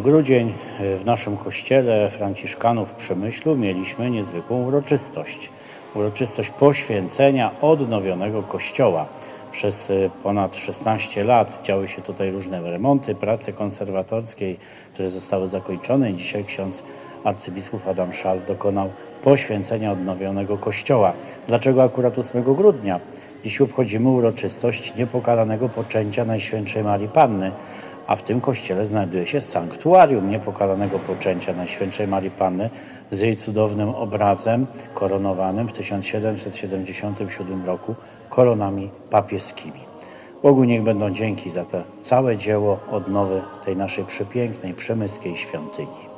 grudzień w naszym kościele Franciszkanów w Przemyślu mieliśmy niezwykłą uroczystość. Uroczystość poświęcenia odnowionego kościoła. Przez y, ponad 16 lat działy się tutaj różne remonty, prace konserwatorskie, które zostały zakończone dzisiaj ksiądz arcybiskup Adam Szal dokonał poświęcenia odnowionego kościoła. Dlaczego akurat 8 grudnia? Dziś obchodzimy uroczystość niepokalanego poczęcia Najświętszej Marii Panny, a w tym kościele znajduje się sanktuarium niepokalanego poczęcia Najświętszej Marii Panny z jej cudownym obrazem koronowanym w 1777 roku koronami papieskimi. Bogu niech będą dzięki za to całe dzieło odnowy tej naszej przepięknej, przemyskiej świątyni.